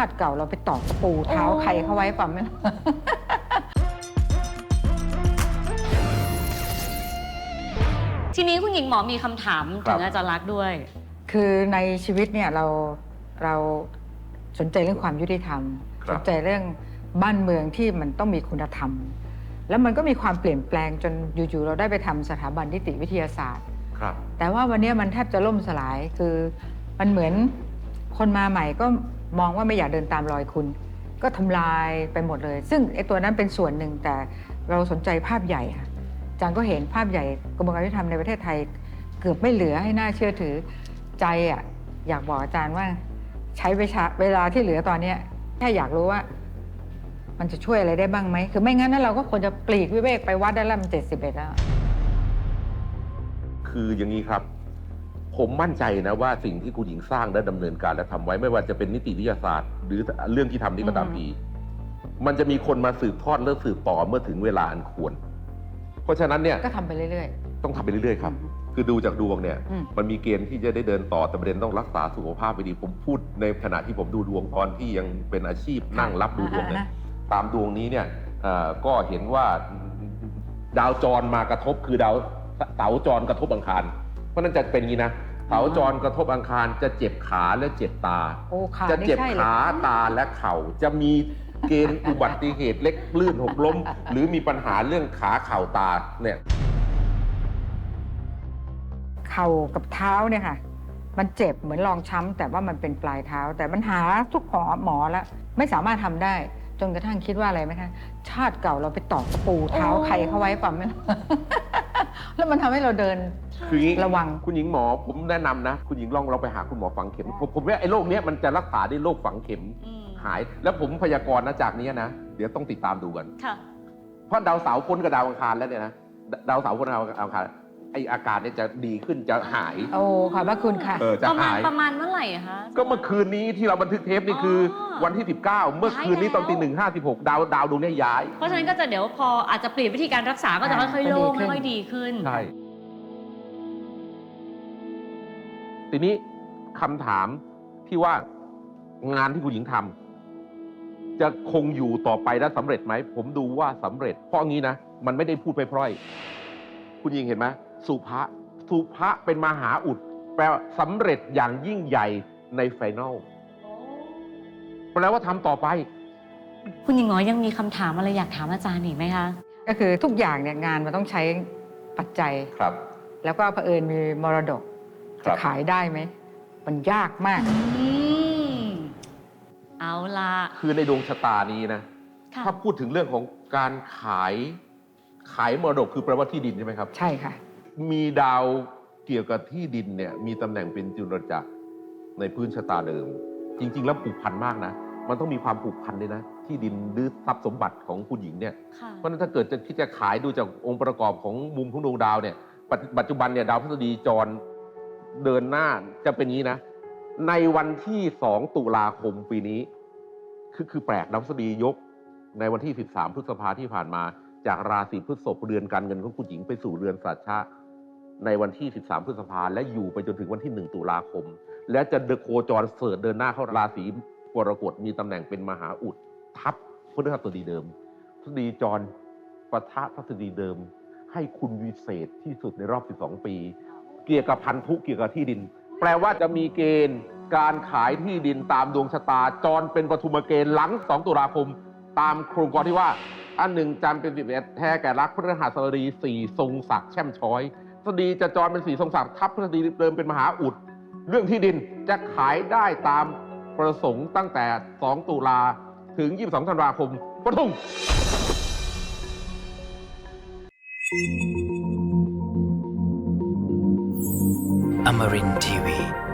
าติเก่าเราไปตอกปูเท้าโอ้ใครเขาไว้ป่ะไม่รู้ ทีนี้คุณหญิงหมอมีคำถามครัถึบ งอาจารย์ลักษณ์ด้วย คือในชีวิตเนี่ยเราเราสนใจเรื่องความยุติธรรม ครัสบ นใจเรื่องบ้านเมืองที่มันต้องมีคุณธรรม แล้วมันก็มีความเปลี่ยนแปลงจนอยู่ๆเราได้ไปทำสถาบันนิติวิทยาศาสตร์ ครับ แต่ว่าวันนี้มันแทบจะล่มสลายคือมันเหมือนคนมาใหม่ก็ มองว่าไม่อยากเดินตามรอยคุณ ก็ทำลายไปหมดเลย ซึ่งไอ้ตัวนั้นเป็นส่วนหนึ่งแต่เราสนใจภาพใหญ่ค่ะอาจารย์ก็เห็นภาพใหญ่กระบวนการยุติธรรมในประเทศไทย เกือบไม่เหลือให้น่าเชื่อถือใจอะอยากบอกอาจารย์ว่าใช้เวลาเวลาที่เหลือตอนเนี้แค่อยากรู้ว่า มันจะช่วยอะไรได้บ้างไหม คือไม่งั้นนะเราก็ควรจะปลีกวิเวกไปวัดได้ล้วมันเจ็ดสิบเอ็ดแล้ว คืออย่างนี้ครับ ผมมั่นใจนะว่าสิ่งที่คุณหญิงสร้างและดำเนินการและทำไว้ไม่ว่าจะเป็นนิติวิทยาศาสตร์ หรือเรื่องที่ทำนี่ก็ตามอืมทีมันจะมีคนมาสืบทอดและสืบต่อเมื่อถึงเวลาอันควร เพราะฉะนั้นเนี่ยก็ทำไปเรื่อยต้องทำไปเรื่อยๆ ครับอืมคือดูจากดวงเนี่ยอืมมันมีเกณฑ์ที่จะได้เดินต่อแต่ประเด็นต้องรักษาสุขภาพไปดีผมพูดในขณะที่ผมดูดวงตอนที่ยังเป็นอาชีพนั่งรับดูดวงเนี่ยตามดวงนี้เนี่ยเอ่อก็เห็นว่าดาวจรมากระทบคือดาวเสาจรกระทบอังคาร เพราะฉะนั้นจะเป็นอย่างนี้นะ เสาจรกระทบอังคารจะเจ็บขาและเจ็บตา โอ้ขาจะนี่เจ็บใช่เลยขาตาและเข่าจะมีเกณฑ์อุบัติเหตุเล็กลื่นหกล้ม หรือมีปัญหาเรื่องขาเข่าตาเนี่ย เข่ากับเท้าเนี่ยค่ะ มันเจ็บเหมือนรองช้ำแต่ว่ามันเป็นปลายเท้า แต่มันหาทุกหมอหมอแล้วไม่สามารถทำได้ จนกระทั่งคิดว่าอะไรไหมคะ ชาติเก่าเราไปตอกปูเท้าโอ้ใครเขาไว้ป่ะไม่รู้ แล้วมันทำให้เราเดิน คืออย่างนี้ระวัง คุณหญิงหมอผมแนะนำนะ คุณหญิงลองเราไปหาคุณหมอฝังเข็ม ผมผมว่าไอ้โรคเนี้ยมันจะรักษาด้วยโรคฝังเข็มอืมหาย แล้วผมพยากรณ์นะจากนี้นะ เดี๋ยวต้องติดตามดูกัน ค่ะ เพราะดาวเสาร์พ้นกับดาวอังคารแล้วเนี่ยนะดดาวเสาร์พ้นกับดาวอังคารไออาการเนี่ยจะดีขึ้นจะหาย โอ้ขอบพระคุณค่ะ เออจะประมาณหาย ประมาณเมื่อไหร่อะคะ ก็เมื่อคืนนี้ที่เราบันทึกเทปนี่คือออวันที่ 19 เมื่อคืนนี้ตอนตีหนึ่งห้าสิบหกดาวดาวดวงเนี้ยย้าย เพราะฉะนั้นก็จะเดี๋ยวพออาจจะเปลี่ยนวิธีการรักษาก็จะอ่าค่อยๆโล่งก็ดีขึ้นค่อยๆดีขึ้น ใช่ ทีนี้คำถามที่ว่างานที่คุณหญิงทำจะคงอยู่ต่อไปและสำเร็จไหม ผมดูว่าสำเร็จ เพราะงี้นะ มันไม่ได้พูดไปพร่อยๆคุณหญิงเห็นไหมสุภะสุภะเป็นมหาอุด แปลว่าสำเร็จอย่างยิ่งใหญ่ในไฟนอลแปลว่าทำต่อไป คุณหญิงหมอยังมีคำถามอะไรอยากถามอาจารย์อีกไหมคะก็คือทุกอย่างเนี่ยงานมันต้องใช้ปัจจัยครับ แล้วก็เผอิญมีมรดกครั จะบขายได้ไหม มันยากมาก อืมเอาละคือในดวงชะตานี้นะ ค่ะถ้าพูดถึงเรื่องของการขายขายมรดกคือแปลว่าที่ดินใช่ไหมครับ ใช่ค่ะ มีดาวเกี่ยวกับที่ดินเนี่ยมีตำแหน่งเป็นจุลจักรในพื้นชะตาเดิม จริง ๆ แล้วผูกพันมากนะ มันต้องมีความผูกพันเลยนะ ที่ดินหรือทรัพย์สมบัติของผู้หญิงเนี่ย ค่ะเพราะฉะนั้นถ้าเกิดจะคิดจะขายดูจากองค์ประกอบของมุมของดวงดาวเนี่ยปัจปัจจุบันเนี่ยดาวพฤหัสบดีจร เดินหน้าจะเป็นอย่างนี้นะ ในวันที่ 2 ตุลาคมปีนี้ คือคือแปลกดาวพฤหัสบดียก ในวันที่ 13 พฤษภาที่ผ่านมา จากราศีพฤษภเรือนการเงินของผู้หญิงไปสู่เรือนสัตชะในวันที่ 13 พฤษภาและอยู่ไปจนถึงวันที่ 1 ตุลาคม และจะเดโคจรเสิร์ชเดินหน้าเข้าราศีกรกฎมีตำแหน่งเป็นมหาอุดทับพฤหัสบดีเดิมพฤษฎีจรปะทะพฤษฎีเดิม ให้คุณวิเศษที่สุดในรอบ 12 ปี เกี่ยวกับพันธุเกี่ยวกับที่ดิน แปลว่าจะมีเกณฑ์การขายที่ดินตามดวงชะตาจรเป็นปฐุมเกณฑ์หลัง 2 ตุลาคม ตามโครงกรที่ว่า อันหนึ่งจันเป็นสิบเอ็ดแท้แก่รักพฤหัสบดีสี่ทรงศักดิ์แช่มช้อยพฤษฎีจะจรเป็นสี่ทรงศักดิ์ทับพฤษฎีเดิมเป็นมหาอุด เรื่องที่ดินจะขายได้ตามประสงค์ตั้งแต่ 2 ตุลาถึง 22 ธันวาคมปทุม Amarin Tiwi.